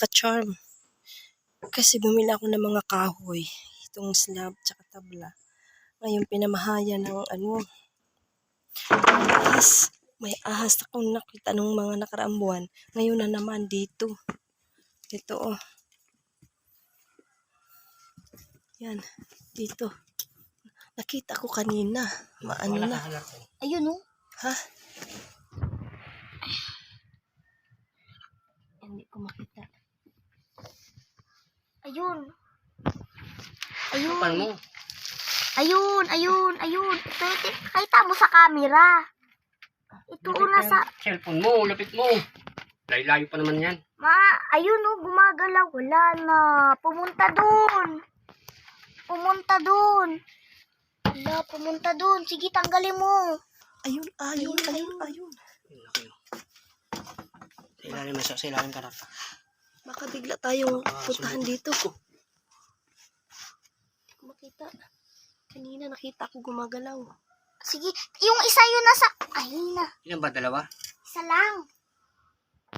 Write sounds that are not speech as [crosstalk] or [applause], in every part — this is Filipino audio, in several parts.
ka-charm. Kasi bumili ako ng mga kahoy. Itong slab tsaka tabla. Ngayon pinamahaya ng ano. Ahas. May ahas akong nakita nung mga nakaraang buwan. Ngayon na naman dito. Ito oh. Yan. Dito. Nakita ko kanina. Maano na. Ayun oh. Ha? Hindi ko makita. Ayun. Ayun. Pan mo. Ayun, ayun, ayun. Ito, ito. Kita mo sa camera. Ito Lapit una mo sa... Cellphone mo, lapit mo. Layo-layo pa naman yan. Ma, ayun oh, gumagalaw. Wala na. Pumunta dun. Pumunta dun. Wala, pumunta dun. Sige, tanggalin mo. Ayun, ayun, ayun, ayun. Ayun, laki, oh. Sa ilalim na siya, sa ilalim ka na. Baka bigla tayong Ah, puntahan dito. Hindi ko makita. Kanina nakita ko gumagalaw. Sige, yung isa yun nasa... Ayun na. Ilan ba, dalawa? Isa lang.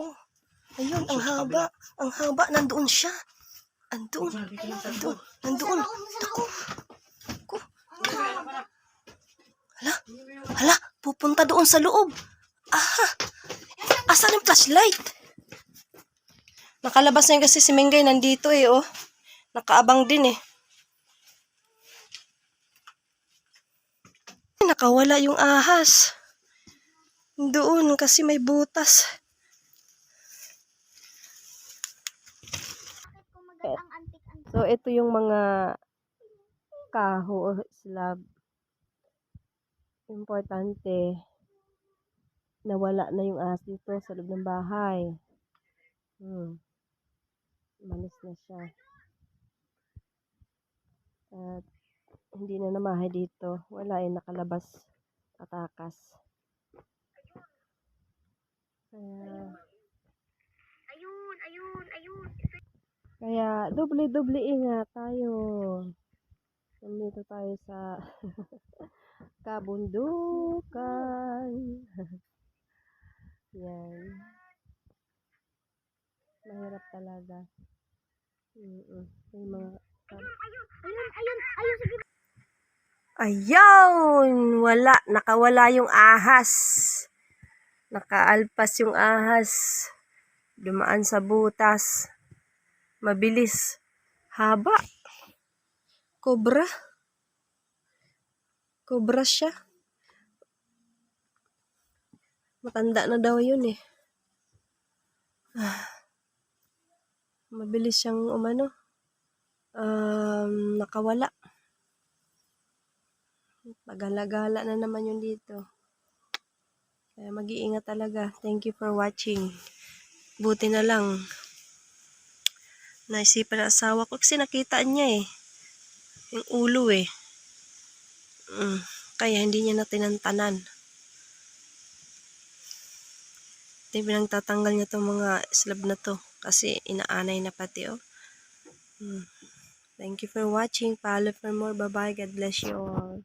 Oh, ayun, ang haba. Ang haba, nandoon siya. Andoon. Sa Nandoon. Sa Nandoon. loob, sa loob. Ko. Hala, hala, pupunta doon sa loob. Aha, asan ang flashlight? Nakalabas na yun kasi si Mengay nandito eh, oh. Nakaabang din eh. Nakawala yung ahas. Doon kasi may butas. So, ito yung mga kaho o slab. Importante, nawala na yung ahas dito sa loob ng bahay. Hmm. Malis na siya. At hindi na namahay dito. Wala eh, nakalabas. Tatakas. Kaya, Ayun, ayun, ayun. Kaya doble-doble ingat tayo. Nandito tayo sa [laughs] kabundukan. [laughs] Yan. Mahirap talaga. Mm-mm. Mga Ayun, ayun, ayun, ayun, sige. Ayun! Wala. Nakawala yung ahas. Nakaalpas yung ahas. Dumaan sa butas. Mabilis. Haba. Cobra. Cobra siya. Matanda na daw yun eh. Ah. Mabilis siyang umano. Um, nakawala. Pagala-gala na naman yun dito. Kaya mag-iingat talaga. Thank you for watching. Buti na lang. Naisipan ng asawa ko kasi nakita niya eh. Yung ulo eh. Mm, kaya hindi niya na tinantanan. Yung pinagtatanggal niya itong mga slab na to. Kasi inaanay na pati oh. Mm. Thank you for watching. Follow for more. Bye-bye. God bless you all.